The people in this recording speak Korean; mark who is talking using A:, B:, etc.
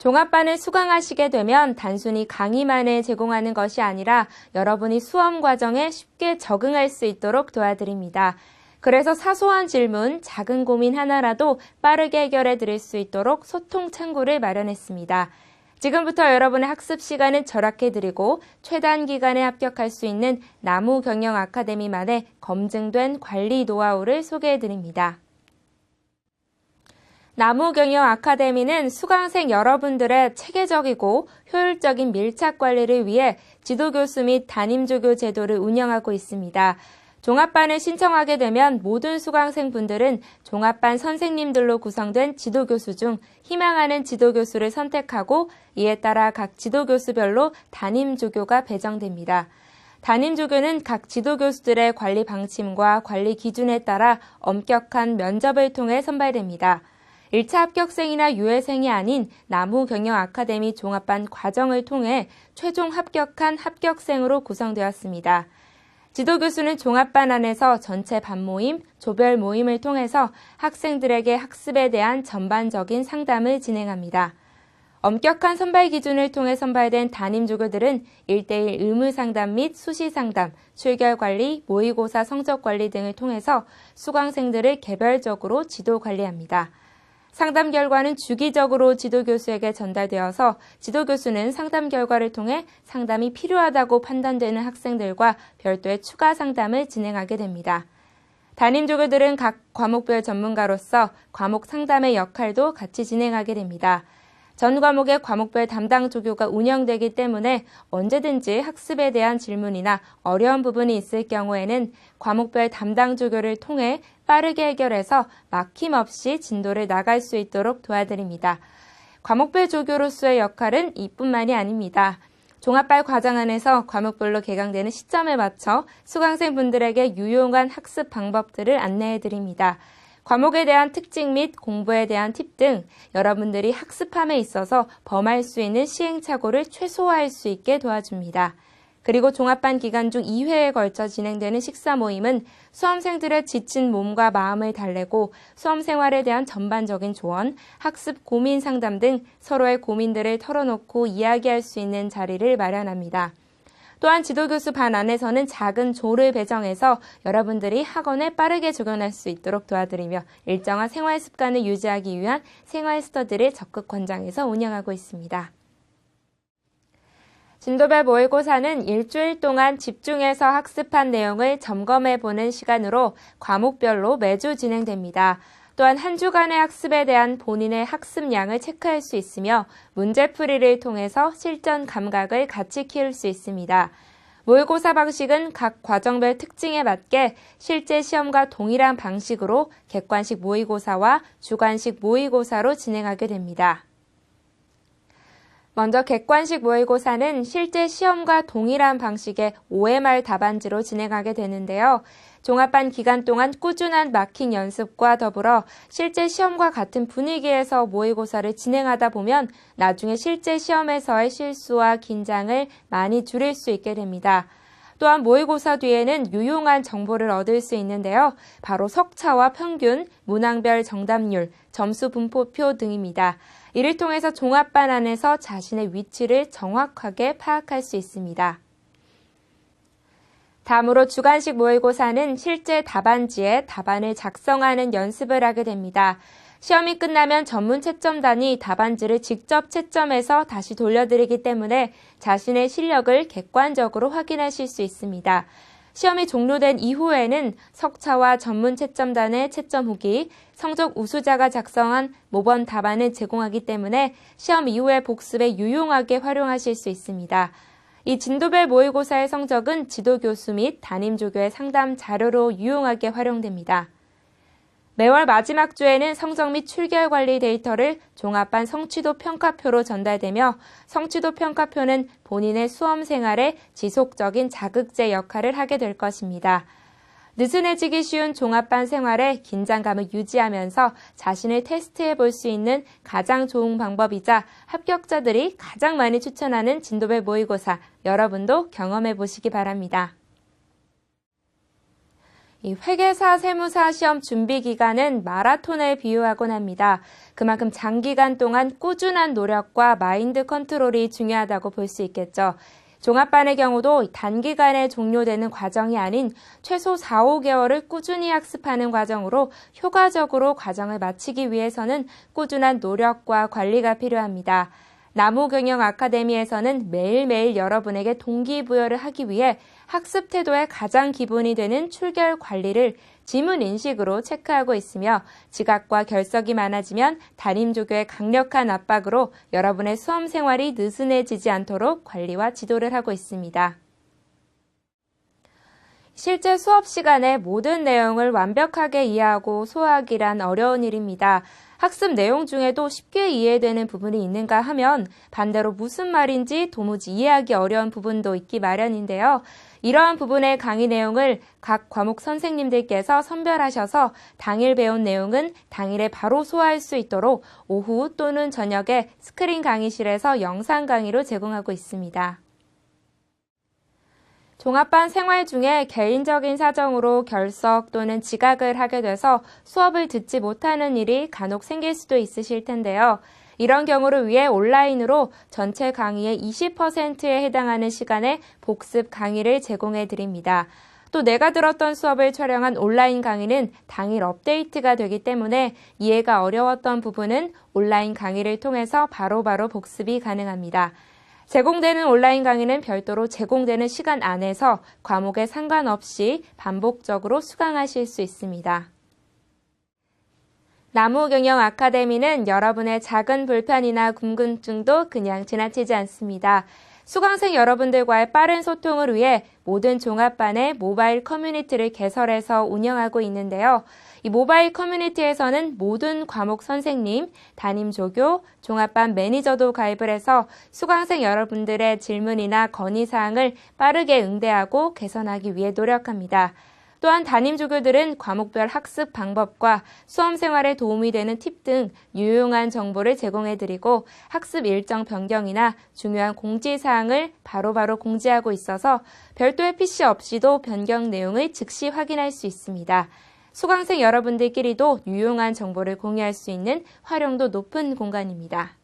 A: 종합반을 수강하시게 되면 단순히 강의만을 제공하는 것이 아니라 여러분이 수험 과정에 쉽게 적응할 수 있도록 도와드립니다. 그래서 사소한 질문, 작은 고민 하나라도 빠르게 해결해 드릴 수 있도록 소통 창구를 마련했습니다. 지금부터 여러분의 학습 시간을 절약해 드리고 최단 기간에 합격할 수 있는 나무 경영 아카데미만의 검증된 관리 노하우를 소개해 드립니다. 나무경영 아카데미는 수강생 여러분들의 체계적이고 효율적인 밀착 관리를 위해 지도교수 및 담임조교 제도를 운영하고 있습니다. 종합반을 신청하게 되면 모든 수강생분들은 종합반 선생님들로 구성된 지도교수 중 희망하는 지도교수를 선택하고 이에 따라 각 지도교수별로 담임조교가 배정됩니다. 담임 조교는 각 지도 교수들의 관리 방침과 관리 기준에 따라 엄격한 면접을 통해 선발됩니다. 1차 합격생이나 유예생이 아닌 나무 경영 아카데미 종합반 과정을 통해 최종 합격한 합격생으로 구성되었습니다. 지도 교수는 종합반 안에서 전체 반 모임, 조별 모임을 통해서 학생들에게 학습에 대한 전반적인 상담을 진행합니다. 엄격한 선발 기준을 통해 선발된 담임 조교들은 1대1 의무 상담 및 수시 상담, 출결 관리, 모의고사 성적 관리 등을 통해서 수강생들을 개별적으로 지도 관리합니다. 상담 결과는 주기적으로 지도교수에게 전달되어서 지도교수는 상담 결과를 통해 상담이 필요하다고 판단되는 학생들과 별도의 추가 상담을 진행하게 됩니다. 담임 조교들은 각 과목별 전문가로서 과목 상담의 역할도 같이 진행하게 됩니다. 전 과목의 과목별 담당 조교가 운영되기 때문에 언제든지 학습에 대한 질문이나 어려운 부분이 있을 경우에는 과목별 담당 조교를 통해 빠르게 해결해서 막힘없이 진도를 나갈 수 있도록 도와드립니다. 과목별 조교로서의 역할은 이뿐만이 아닙니다. 종합발 과정 안에서 과목별로 개강되는 시점에 맞춰 수강생분들에게 유용한 학습 방법들을 안내해 드립니다. 과목에 대한 특징 및 공부에 대한 팁 등 여러분들이 학습함에 있어서 범할 수 있는 시행착오를 최소화할 수 있게 도와줍니다. 그리고 종합반 기간 중 2회에 걸쳐 진행되는 식사 모임은 수험생들의 지친 몸과 마음을 달래고 수험 생활에 대한 전반적인 조언, 학습 고민 상담 등 서로의 고민들을 털어놓고 이야기할 수 있는 자리를 마련합니다. 또한 지도교수 반 안에서는 작은 조를 배정해서 여러분들이 학원에 빠르게 적용할 수 있도록 도와드리며 일정한 생활 습관을 유지하기 위한 생활 스터디를 적극 권장해서 운영하고 있습니다. 진도별 모의고사는 일주일 동안 집중해서 학습한 내용을 점검해 보는 시간으로 과목별로 매주 진행됩니다. 또한 한 주간의 학습에 대한 본인의 학습량을 체크할 수 있으며 문제풀이를 통해서 실전 감각을 같이 키울 수 있습니다. 모의고사 방식은 각 과정별 특징에 맞게 실제 시험과 동일한 방식으로 객관식 모의고사와 주관식 모의고사로 진행하게 됩니다. 먼저 객관식 모의고사는 실제 시험과 동일한 방식의 OMR 답안지로 진행하게 되는데요. 종합반 기간 동안 꾸준한 마킹 연습과 더불어 실제 시험과 같은 분위기에서 모의고사를 진행하다 보면 나중에 실제 시험에서의 실수와 긴장을 많이 줄일 수 있게 됩니다. 또한 모의고사 뒤에는 유용한 정보를 얻을 수 있는데요. 바로 석차와 평균, 문항별 정답률, 점수 분포표 등입니다. 이를 통해서 종합반 안에서 자신의 위치를 정확하게 파악할 수 있습니다. 다음으로 주관식 모의고사는 실제 답안지에 답안을 작성하는 연습을 하게 됩니다. 시험이 끝나면 전문 채점단이 답안지를 직접 채점해서 다시 돌려드리기 때문에 자신의 실력을 객관적으로 확인하실 수 있습니다. 시험이 종료된 이후에는 석차와 전문 채점단의 채점 후기, 성적 우수자가 작성한 모범 답안을 제공하기 때문에 시험 이후의 복습에 유용하게 활용하실 수 있습니다. 이 진도별 모의고사의 성적은 지도교수 및 담임조교의 상담 자료로 유용하게 활용됩니다. 매월 마지막 주에는 성적 및 출결 관리 데이터를 종합반 성취도 평가표로 전달되며 성취도 평가표는 본인의 수험 생활에 지속적인 자극제 역할을 하게 될 것입니다. 느슨해지기 쉬운 종합반 생활에 긴장감을 유지하면서 자신을 테스트해 볼 수 있는 가장 좋은 방법이자 합격자들이 가장 많이 추천하는 진도별 모의고사 여러분도 경험해 보시기 바랍니다. 이 회계사 세무사 시험 준비 기간은 마라톤을 비유하곤 합니다. 그만큼 장기간 동안 꾸준한 노력과 마인드 컨트롤이 중요하다고 볼 수 있겠죠. 종합반의 경우도 단기간에 종료되는 과정이 아닌 최소 4, 5개월을 꾸준히 학습하는 과정으로 효과적으로 과정을 마치기 위해서는 꾸준한 노력과 관리가 필요합니다. 나무경영 아카데미에서는 매일매일 여러분에게 동기부여를 하기 위해 학습 태도의 가장 기본이 되는 출결 관리를 지문 인식으로 체크하고 있으며 지각과 결석이 많아지면 담임 조교의 강력한 압박으로 여러분의 수험 생활이 느슨해지지 않도록 관리와 지도를 하고 있습니다. 실제 수업 시간에 모든 내용을 완벽하게 이해하고 소화하기란 어려운 일입니다. 학습 내용 중에도 쉽게 이해되는 부분이 있는가 하면 반대로 무슨 말인지 도무지 이해하기 어려운 부분도 있기 마련인데요. 이러한 부분의 강의 내용을 각 과목 선생님들께서 선별하셔서 당일 배운 내용은 당일에 바로 소화할 수 있도록 오후 또는 저녁에 스크린 강의실에서 영상 강의로 제공하고 있습니다. 종합반 생활 중에 개인적인 사정으로 결석 또는 지각을 하게 돼서 수업을 듣지 못하는 일이 간혹 생길 수도 있으실 텐데요. 이런 경우를 위해 온라인으로 전체 강의의 20%에 해당하는 시간에 복습 강의를 제공해 드립니다. 또 내가 들었던 수업을 촬영한 온라인 강의는 당일 업데이트가 되기 때문에 이해가 어려웠던 부분은 온라인 강의를 통해서 바로바로 바로 복습이 가능합니다. 제공되는 온라인 강의는 별도로 제공되는 시간 안에서 과목에 상관없이 반복적으로 수강하실 수 있습니다. 나무경영 아카데미는 여러분의 작은 불편이나 궁금증도 그냥 지나치지 않습니다. 수강생 여러분들과의 빠른 소통을 위해 모든 종합반의 모바일 커뮤니티를 개설해서 운영하고 있는데요. 이 모바일 커뮤니티에서는 모든 과목 선생님, 담임 조교, 종합반 매니저도 가입을 해서 수강생 여러분들의 질문이나 건의사항을 빠르게 응대하고 개선하기 위해 노력합니다. 또한 담임 조교들은 과목별 학습 방법과 수험 생활에 도움이 되는 팁 등 유용한 정보를 제공해 드리고 학습 일정 변경이나 중요한 공지 사항을 바로바로 공지하고 있어서 별도의 PC 없이도 변경 내용을 즉시 확인할 수 있습니다. 수강생 여러분들끼리도 유용한 정보를 공유할 수 있는 활용도 높은 공간입니다.